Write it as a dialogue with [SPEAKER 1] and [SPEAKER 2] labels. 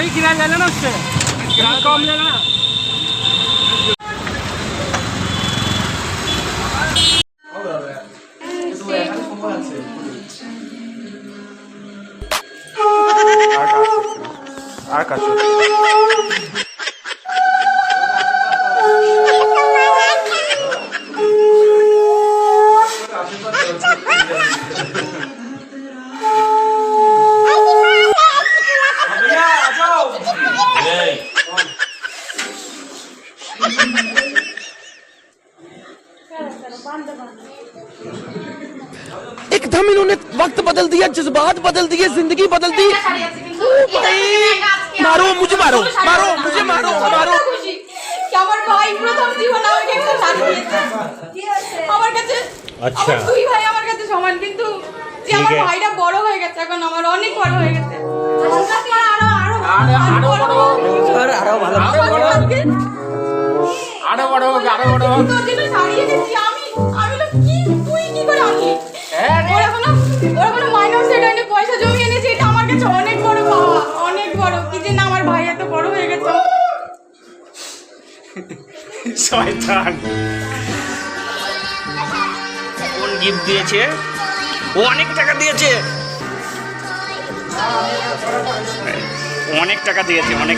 [SPEAKER 1] ले लेना उससे कम लेना
[SPEAKER 2] আর কাজ
[SPEAKER 3] एकदम इन्होंने वक्त बदल दिया जज्बात बदल दिए जिंदगी बदल दी ओ भाई मारो मुझे मारो मारो मुझे मारो मारो
[SPEAKER 4] খুশি কি আমার ভাই প্রথম জীবনে আমাকে একটা শাড়ি দিয়েছে আমার কাছে
[SPEAKER 5] আচ্ছা।
[SPEAKER 4] আমার দুই ভাই আমার কাছে সমান কিন্তু যে আমার
[SPEAKER 5] ঠিক আছে।
[SPEAKER 4] ভাইটা বড় হয়ে গেছে এখন আমার অনেক বড় হয়ে গেছে আমার কাছে আরো আরো আরো বড় আরো ভালো আরো বড়
[SPEAKER 1] আরো বড় হোক আরো বড় হোক
[SPEAKER 4] তোর জন্য শাড়ি এনেছি আমি আমি
[SPEAKER 2] শয়তান। কোন গিফট দিয়েছে? ও অনেক টাকা দিয়েছে। অনেক টাকা দিয়েছে অনেক